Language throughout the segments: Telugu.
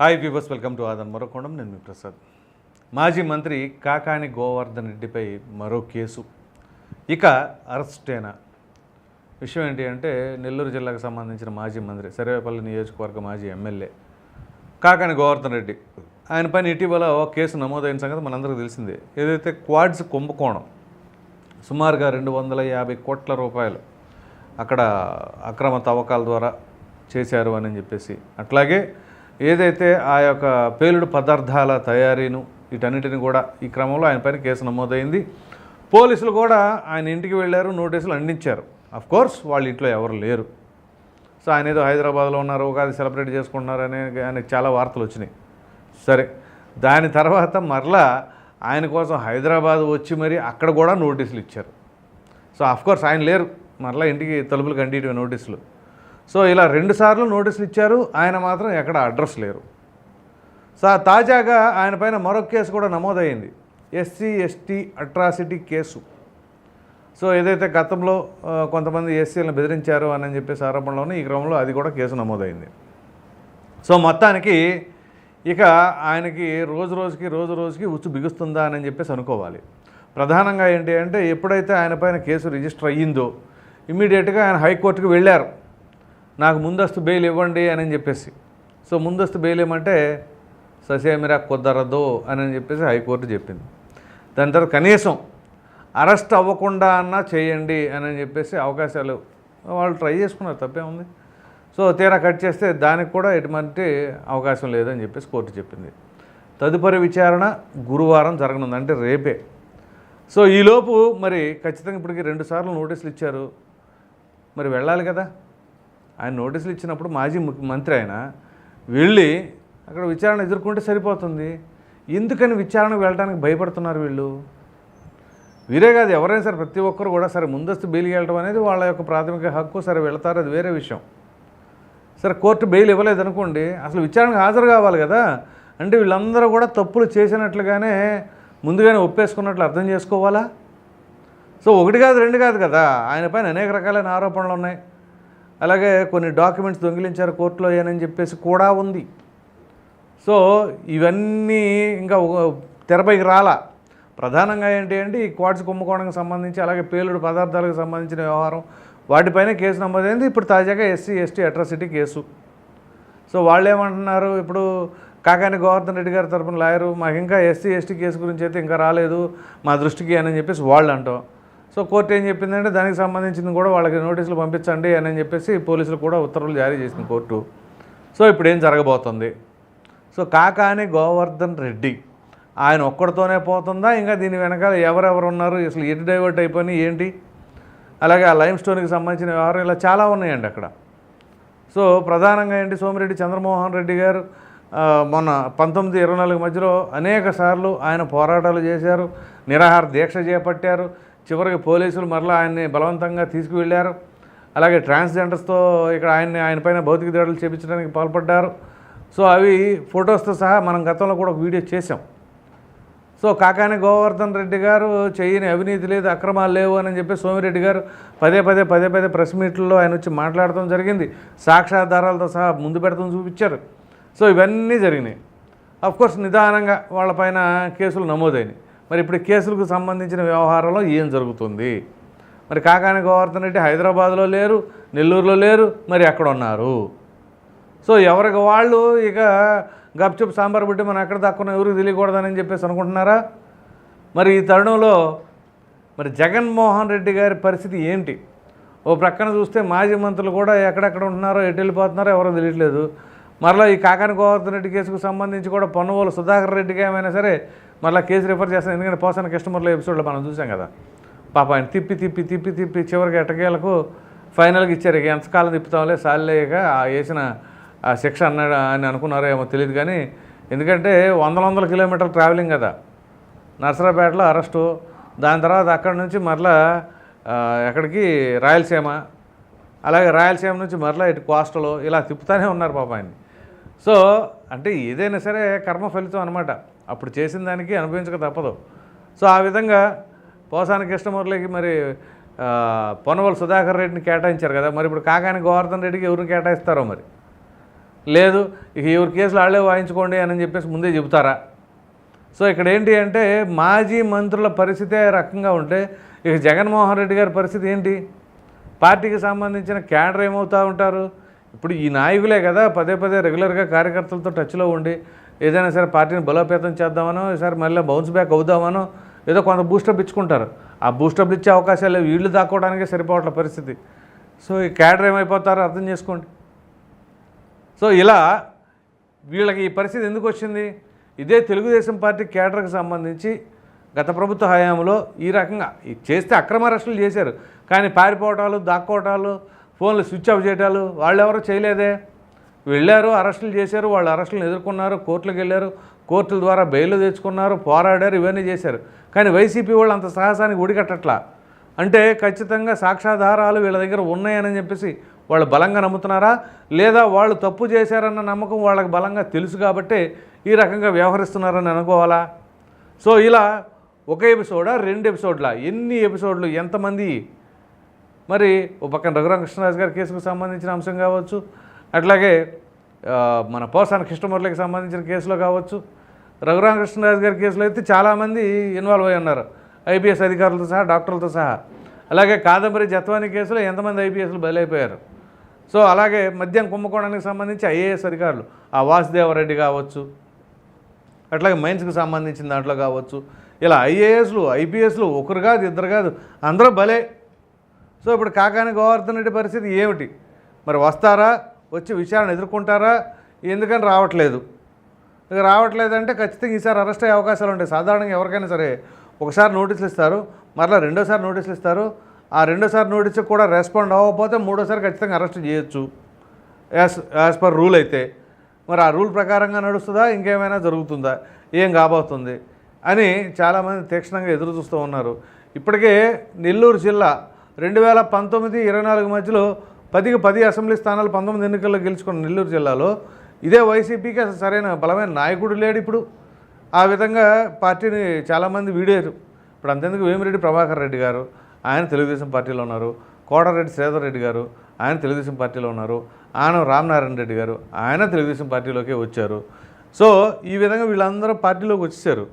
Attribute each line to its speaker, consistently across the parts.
Speaker 1: హాయ్ వ్యూవర్స్ వెల్కమ్ టు ఆదన్ మరొకొండం నేను మీ ప్రసాద్. మాజీ మంత్రి కాకాని గోవర్ధన్ రెడ్డిపై మరో కేసు. ఇక అరెస్టేనా విషయం ఏంటి అంటే నెల్లూరు జిల్లాకు సంబంధించిన మాజీ మంత్రి సర్వేపల్లి నియోజకవర్గ మాజీ ఎమ్మెల్యే కాకాని గోవర్ధన్ రెడ్డి. ఆయన పైన ఇటీవల ఓ కేసు నమోదైన సంగతి మనందరికీ తెలిసిందే. ఏదైతే క్వాడ్స్ కుంభకోణం సుమారుగా రెండు వందల యాభై కోట్ల రూపాయలు అక్కడ అక్రమ తవ్వకాల ద్వారా చేశారు అని చెప్పేసి అట్లాగే ఏదైతే ఆ యొక్క పేలుడు పదార్థాల తయారీను వీటన్నిటిని కూడా ఈ క్రమంలో ఆయన పైన కేసు నమోదైంది. పోలీసులు కూడా ఆయన ఇంటికి వెళ్ళారు నోటీసులు అందించారు. అఫ్ కోర్స్ వాళ్ళ ఇంట్లో ఎవరు లేరు. సో ఆయన ఏదో హైదరాబాద్లో ఉన్నారు ఉగాది సెలబ్రేట్ చేసుకుంటున్నారు అనే ఆయనకు చాలా వార్తలు వచ్చినాయి. సరే దాని తర్వాత మరలా ఆయన కోసం హైదరాబాద్ వచ్చి మరి అక్కడ కూడా నోటీసులు ఇచ్చారు. సో కోర్స్ ఆయన లేరు. మరలా ఇంటికి తలుపులు కండిటివి నోటీసులు. సో ఇలా రెండుసార్లు నోటీసులు ఇచ్చారు. ఆయన మాత్రం ఎక్కడ అడ్రస్ లేరు. సో తాజాగా ఆయన పైన మరొక కేసు కూడా నమోదైంది. SC ST atrocity case. So ఏదైతే గతంలో కొంతమంది ఎస్సీలను బెదిరించారు అని చెప్పేసి ఆరోపణలోనే ఈ క్రమంలో అది కూడా కేసు నమోదైంది. సో మొత్తానికి ఇక ఆయనకి రోజు రోజుకి రోజు రోజుకి ఉచ్చు బిగుస్తుందా అని చెప్పేసి అనుకోవాలి. ప్రధానంగా ఏంటి అంటే ఎప్పుడైతే ఆయన పైన కేసు రిజిస్టర్ అయ్యిందో ఇమ్మీడియట్గా ఆయన హైకోర్టుకి వెళ్ళారు. నాకు ముందస్తు బెయిల్ ఇవ్వండి అని చెప్పేసి. సో ముందస్తు బెయిల్ ఏమంటే ససేమిరా కుదరదు అని చెప్పేసి హైకోర్టు చెప్పింది. దాని తర్వాత కనీసం అరెస్ట్ అవ్వకుండా అన్నా చేయండి అని చెప్పేసి అవకాశాలు వాళ్ళు ట్రై చేసుకున్నారు తప్పే ఉంది సో తీరా కట్ చేస్తే దానికి కూడా ఎటువంటి అవకాశం లేదని చెప్పేసి కోర్టు చెప్పింది. తదుపరి విచారణ గురువారం జరగనుంది అంటే రేపే. సో ఈలోపు మరి ఖచ్చితంగా ఇప్పటికి రెండు సార్లు నోటీసులు ఇచ్చారు. మరి వెళ్ళాలి కదా? ఆయన నోటీసులు ఇచ్చినప్పుడు మాజీ ముఖ్యమంత్రి ఆయన వెళ్ళి అక్కడ విచారణ ఎదుర్కొంటే సరిపోతుంది. ఎందుకని విచారణకు వెళ్ళడానికి భయపడుతున్నారు వీళ్ళు? వీరే కాదు ఎవరైనా సరే ప్రతి ఒక్కరు కూడా సరే ముందస్తు బెయిల్ వెళ్ళడం అనేది వాళ్ళ యొక్క ప్రాథమిక హక్కు సరే వెళతారు అది వేరే విషయం. సరే కోర్టు బెయిల్ ఇవ్వలేదు అనుకోండి అసలు విచారణకు హాజరు కావాలి కదా? అంటే వీళ్ళందరూ కూడా తప్పులు చేసినట్లుగానే ముందుగానే ఒప్పేసుకున్నట్లు అర్థం చేసుకోవాలా? సో ఒకటి కాదు రెండు కాదు కదా? ఆయన పైన అనేక రకాలైన ఆరోపణలు ఉన్నాయి. అలాగే కొన్ని డాక్యుమెంట్స్ దొంగిలించారు కోర్టులో అని చెప్పేసి కూడా ఉంది. సో ఇవన్నీ ఇంకా తెరపైకి రాలా. ప్రధానంగా ఏంటి అంటే ఈ క్వాడ్స్ కుంభకోణంకి సంబంధించి అలాగే పేలుడు పదార్థాలకు సంబంధించిన వ్యవహారం వాటిపైన కేసు నమోదైంది. ఇప్పుడు తాజాగా SC ST atrocity case. So వాళ్ళు ఏమంటున్నారు ఇప్పుడు కాకాని గోవర్ధన్ రెడ్డి గారి తరపున లాయరు మాకు ఇంకా ఎస్సీ ఎస్టీ కేసు గురించి అయితే ఇంకా రాలేదు మా దృష్టికి అని చెప్పేసి వాళ్ళు అంటాం సో కోర్టు ఏం చెప్పిందంటే దానికి సంబంధించింది కూడా వాళ్ళకి నోటీసులు పంపించండి అని చెప్పేసి పోలీసులు కూడా ఉత్తర్వులు జారీ చేసింది కోర్టు. సో ఇప్పుడు ఏం జరగబోతుంది? సో కాకాని గోవర్ధన్ రెడ్డి ఆయన ఒక్కడితోనే పోతుందా? ఇంకా దీని వెనకాల ఎవరెవరు ఉన్నారు? అసలు ఎటు డైవర్ట్ అయిపోయి ఏంటి? అలాగే ఆ లైమ్ స్టోన్కి సంబంధించిన వ్యవహారం ఇలా చాలా ఉన్నాయండి అక్కడ. సో ప్రధానంగా ఏంటి? సోమిరెడ్డి చంద్రమోహన్ రెడ్డి గారు మొన్న పంతొమ్మిది ఇరవై నాలుగు మధ్యలో అనేక సార్లు ఆయన పోరాటాలు చేశారు నిరాహార దీక్ష చేపట్టారు చివరికి పోలీసులు మరలా ఆయన్ని బలవంతంగా తీసుకువెళ్ళారు. అలాగే ట్రాన్స్జెండర్స్తో ఇక్కడ ఆయన్ని ఆయన పైన భౌతిక దాడులు చేపించడానికి పాల్పడ్డారు. సో అవి ఫొటోస్తో సహా మనం గతంలో కూడా ఒక వీడియో చేసాం సో కాకాని గోవర్ధన్ రెడ్డి గారు చేయని అవినీతి లేదు అక్రమాలు లేవు అని చెప్పి సోమిరెడ్డి గారు పదే పదే పదే పదే ప్రెస్ మీట్లలో ఆయన వచ్చి మాట్లాడటం జరిగింది. సాక్ష్యాధారాలతో సహా ముందు పెడతాం చూపించారు. సో ఇవన్నీ జరిగినాయి. కోర్స్ నిదానంగా వాళ్ళపైన కేసులు నమోదైనాయి. మరి ఇప్పుడు కేసులకు సంబంధించిన వ్యవహారంలో ఏం జరుగుతుంది? మరి కాకాని గోవర్ధన్ రెడ్డి హైదరాబాద్లో లేరు నెల్లూరులో లేరు మరి ఎక్కడ ఉన్నారు? సో ఎవరికి వాళ్ళు ఇక గప్చుప్ సాంబార్ బుట్టి మనం ఎక్కడ దక్కున్నా ఎవరికి తెలియకూడదని చెప్పేసి అనుకుంటున్నారా? మరి ఈ తరుణంలో మరి జగన్మోహన్ రెడ్డి గారి పరిస్థితి ఏంటి? ఓ ప్రక్కన చూస్తే మాజీ మంత్రులు కూడా ఎక్కడెక్కడ ఉంటున్నారో ఎటు వెళ్ళిపోతున్నారో ఎవరో తెలియట్లేదు. మరలా ఈ కాకాని గోవర్ధన్ రెడ్డి కేసుకు సంబంధించి కూడా పన్నువోలు సుధాకర్ రెడ్డికి ఏమైనా సరే మరలా కేసు రిఫర్ చేస్తాను. ఎందుకంటే పోసాన కస్టమర్ల ఎపిసోడ్లో మనం చూసాం కదా. పాప ఆయన తిప్పి తిప్పి తిప్పి తిప్పి చివరికి ఎటకేలకు ఫైనల్గా ఇచ్చారు. ఇక ఎంతకాలం తిప్పుతాంలే సాలేక ఆ వేసిన ఆ శిక్ష అన్నాడు అని అనుకున్నారో ఏమో తెలియదు కానీ ఎందుకంటే వందల వందల కిలోమీటర్లు ట్రావెలింగ్ కదా. నర్సరాపేటలో అరెస్టు. దాని తర్వాత అక్కడి నుంచి మరలా ఎక్కడికి? రాయలసీమ. అలాగే రాయలసీమ నుంచి మరలా ఇటు కోస్టలో ఇలా తిప్పుతానే ఉన్నారు పాప ఆయన్ని. సో అంటే ఏదైనా సరే కర్మ ఫలితం అనమాట అప్పుడు చేసిన దానికి అనుభవించక తప్పదు. సో ఆ విధంగా పోసాని కృష్ణమూర్లకి మరి పొనవల్ సుధాకర్ రెడ్డిని కేటాయించారు కదా మరి ఇప్పుడు కాకాని గోవర్ధన్ రెడ్డికి ఎవరిని కేటాయిస్తారో మరి? లేదు ఇక ఎవరి కేసులు వాళ్ళే వాయించుకోండి అని చెప్పేసి ముందే చెబుతారా? సో ఇక్కడ ఏంటి అంటే మాజీ మంత్రుల పరిస్థితే రకంగా ఉంటే ఇక జగన్మోహన్ రెడ్డి గారి పరిస్థితి ఏంటి? పార్టీకి సంబంధించిన క్యాడర్ ఏమవుతూ ఉంటారు? ఇప్పుడు ఈ నాయకులే కదా పదే పదే రెగ్యులర్గా కార్యకర్తలతో టచ్లో ఉండి ఏదైనా సరే పార్టీని బలోపేతం చేద్దామనో ఈసారి మళ్ళీ బౌన్స్ బ్యాక్ అవుదామనో ఏదో కొంత బూస్టప్ ఇచ్చుకుంటారు. ఆ బూస్టప్ ఇచ్చే అవకాశాలు వీళ్ళు దాక్కోవడానికే సరిపోవట్ల పరిస్థితి. సో ఈ క్యాడర్ ఏమైపోతారో అర్థం చేసుకోండి. సో ఇలా వీళ్ళకి ఈ పరిస్థితి ఎందుకు వచ్చింది? ఇదే తెలుగుదేశం పార్టీ క్యాడర్కి సంబంధించి గత ప్రభుత్వ హయాంలో ఈ రకంగా చేస్తే అక్రమ అరెస్టులు చేశారు. కానీ పారిపోవటాలు దాక్కోవటాలు ఫోన్లు స్విచ్ ఆఫ్ చేయటాలు వాళ్ళు ఎవరో చేయలేదే. వెళ్ళారు అరెస్టులు చేశారు వాళ్ళు అరెస్టులను ఎదుర్కొన్నారు కోర్టులకు వెళ్ళారు కోర్టుల ద్వారా బెయిల్ తెచ్చుకున్నారు పోరాడారు ఇవన్నీ చేశారు. కానీ వైసీపీ వాళ్ళు అంత సాహసానికి ఉడికట్టట్లా అంటే ఖచ్చితంగా సాక్ష్యాధారాలు వీళ్ళ దగ్గర ఉన్నాయని చెప్పేసి వాళ్ళు బలంగా నమ్ముతున్నారా? లేదా వాళ్ళు తప్పు చేశారన్న నమ్మకం వాళ్ళకి బలంగా తెలుసు కాబట్టే ఈ రకంగా వ్యవహరిస్తున్నారని అనుకోవాలా? సో ఇలా ఒక ఎపిసోడా రెండు ఎపిసోడ్లా? ఎన్ని ఎపిసోడ్లు? ఎంతమంది? మరి ఓ పక్కన రఘురామకృష్ణరాజు గారి కేసుకు సంబంధించిన అంశం కావచ్చు అట్లాగే మన పోసాన కృష్ణమురళికి సంబంధించిన కేసులో కావచ్చు. రఘురామకృష్ణరాజు గారి కేసులో అయితే చాలామంది ఇన్వాల్వ్ అయి ఉన్నారు ఐపీఎస్ అధికారులతో సహా డాక్టర్లతో సహా. అలాగే కాదంబరి జత్వాని కేసులో ఎంతమంది ఐపీఎస్లు బయలైపోయారు సో అలాగే మద్యం కుంభకోణానికి సంబంధించి ఐఏఎస్ అధికారులు ఆ వాసుదేవరెడ్డి కావచ్చు అట్లాగే మైన్స్కి సంబంధించిన దాంట్లో కావచ్చు. ఇలా ఐఏఎస్లు ఐపీఎస్లు ఒకరు కాదు ఇద్దరు కాదు అందరూ భలే సో ఇప్పుడు కాకాని గోవర్ధన్ రెడ్డి పరిస్థితి ఏమిటి? మరి వస్తారా? వచ్చి విచారణ ఎదుర్కొంటారా? ఎందుకని రావట్లేదు? ఇక రావట్లేదంటే ఖచ్చితంగా ఈసారి అరెస్ట్ అయ్యే అవకాశాలు ఉంటాయి. సాధారణంగా ఎవరికైనా సరే ఒకసారి నోటీసులు ఇస్తారు మరలా రెండోసారి నోటీసులు ఇస్తారు. ఆ రెండోసారి నోటీసు కూడా రెస్పాండ్ అవ్వకపోతే మూడోసారి ఖచ్చితంగా అరెస్ట్ చేయొచ్చు. యాజ్ యాజ్ పర్ రూల్ అయితే. మరి ఆ రూల్ ప్రకారంగా నడుస్తుందా? ఇంకేమైనా జరుగుతుందా? ఏం కాబోతుంది? అని చాలామంది తీక్షణంగా ఎదురు చూస్తూ ఉన్నారు. ఇప్పటికే నెల్లూరు జిల్లా రెండు వేల పంతొమ్మిది ఇరవై నాలుగు మధ్యలో పదికి పది అసెంబ్లీ స్థానాలు పంతొమ్మిది ఎన్నికల్లో గెలుచుకున్న నెల్లూరు జిల్లాలో. ఇదే వైసీపీకి అసలు సరైన బలమైన నాయకుడు లేడు ఇప్పుడు. ఆ విధంగా పార్టీని చాలామంది వీడారు ఇప్పుడు అంతెందుకు వేమిరెడ్డి ప్రభాకర్ రెడ్డి గారు ఆయన తెలుగుదేశం పార్టీలో ఉన్నారు. కోటారెడ్డి శ్రీధర్ రెడ్డి గారు ఆయన తెలుగుదేశం పార్టీలో ఉన్నారు. ఆయన రామనారాయణ రెడ్డి గారు ఆయన తెలుగుదేశం పార్టీలోకే వచ్చారు. సో ఈ విధంగా వీళ్ళందరూ పార్టీలోకి వచ్చేసారు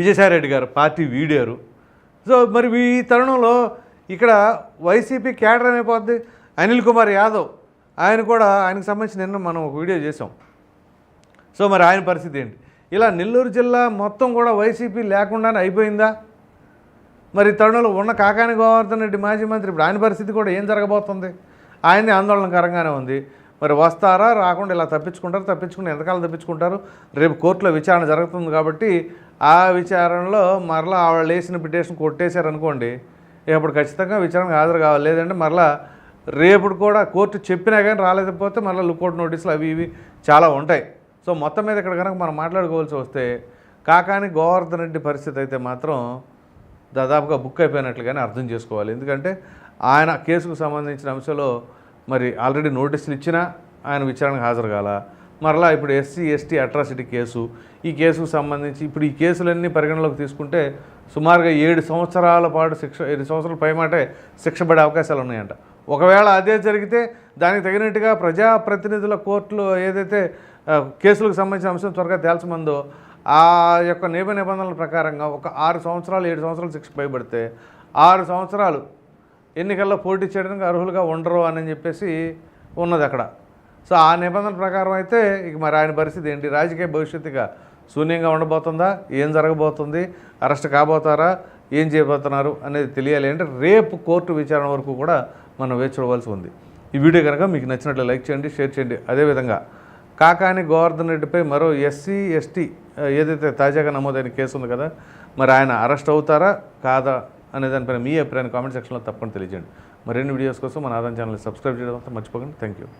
Speaker 1: విజయసాయిరెడ్డి గారు పార్టీ వీడారు. సో మరి ఈ తరుణంలో ఇక్కడ వైసీపీ క్యాడర్ ఏమైపోద్ది? అనిల్ కుమార్ యాదవ్. ఆయన కూడా ఆయనకు సంబంధించి నిన్న మనం ఒక వీడియో చేసాం సో మరి ఆయన పరిస్థితి ఏంటి? ఇలా నెల్లూరు జిల్లా మొత్తం కూడా వైసీపీ లేకుండానే అయిపోయిందా? మరి తరుణులు తరుణంలో ఉన్న కాకాని గోవర్ధన్ రెడ్డి మాజీ మంత్రి ఇప్పుడు ఆయన పరిస్థితి కూడా ఏం జరగబోతుంది? ఆయన్ని ఆందోళనకరంగానే ఉంది. మరి వస్తారా రాకుండా ఇలా తప్పించుకుంటారు? తప్పించుకుని ఎంతకాలం తప్పించుకుంటారు? రేపు కోర్టులో విచారణ జరుగుతుంది కాబట్టి ఆ విచారణలో మరలా వాళ్ళు వేసిన పిటిషన్ కొట్టేశారనుకోండి ఇప్పుడు ఖచ్చితంగా విచారణకు హాజరు కావాలి. లేదంటే మరలా రేపు కూడా కోర్టు చెప్పినా కానీ రాలేకపోతే మరలా లుకౌట్ నోటీసులు అవి ఇవి చాలా ఉంటాయి. సో మొత్తం మీద ఇక్కడ కనుక మనం మాట్లాడుకోవాల్సి వస్తే కాకాని గోవర్ధన్ రెడ్డి పరిస్థితి అయితే మాత్రం దాదాపుగా బుక్ అయిపోయినట్లుగానే అర్థం చేసుకోవాలి. ఎందుకంటే ఆయన కేసుకు సంబంధించిన అంశంలో మరి ఆల్రెడీ నోటీసులు ఇచ్చినా ఆయన విచారణకు హాజరు కాలా. మరలా ఇప్పుడు ఎస్సీ ఎస్టీ అట్రాసిటీ కేసు ఈ కేసుకు సంబంధించి ఇప్పుడు ఈ కేసులన్నీ పరిగణలోకి తీసుకుంటే సుమారుగా ఏడు సంవత్సరాల పాటు శిక్ష ఏడు సంవత్సరాల పైమాటే శిక్ష పడే అవకాశాలు ఉన్నాయంట. ఒకవేళ అదే జరిగితే దానికి తగినట్టుగా ప్రజాప్రతినిధుల కోర్టులు ఏదైతే కేసులకు సంబంధించిన అంశం త్వరగా తేల్చమందో ఆ యొక్క నియమ నిబంధనల ప్రకారంగా ఒక ఆరు సంవత్సరాలు ఏడు సంవత్సరాలు శిక్ష పైబడితే ఆరు సంవత్సరాలు ఎన్నికల్లో పోటీ చేయడానికి అర్హులుగా ఉండరు అని చెప్పేసి ఉన్నది అక్కడ సో ఆ నిబంధనల ప్రకారం అయితే ఇక మరి ఆయన పరిస్థితి ఏంటి? రాజకీయ భవిష్యత్తుగా శూన్యంగా ఉండబోతుందా? ఏం జరగబోతుంది? అరెస్ట్ కాబోతారా? ఏం చేయబోతున్నారు అనేది తెలియాలి అంటే రేపు కోర్టు విచారణ వరకు కూడా మనం వేచి చూడవలసి ఉంది. ఈ వీడియో కనుక మీకు నచ్చినట్లు లైక్ చేయండి షేర్ చేయండి. అదేవిధంగా కాకాని గోవర్ధన్ రెడ్డిపై మరో ఎస్సీ ఎస్టీ ఏదైతే తాజాగా నమోదైన కేసు ఉంది కదా మరి ఆయన అరెస్ట్ అవుతారా? కాదా? అనే దానిపైన మీ అభిప్రాయాన్ని కామెంట్ సెక్షన్లో తప్పని తెలియజేయండి. మరిన్ని వీడియోస్ కోసం మన ఆదాయం ఛానల్ సబ్స్క్రైబ్ చేయడం అంతా మర్చిపోకండి. Thank you.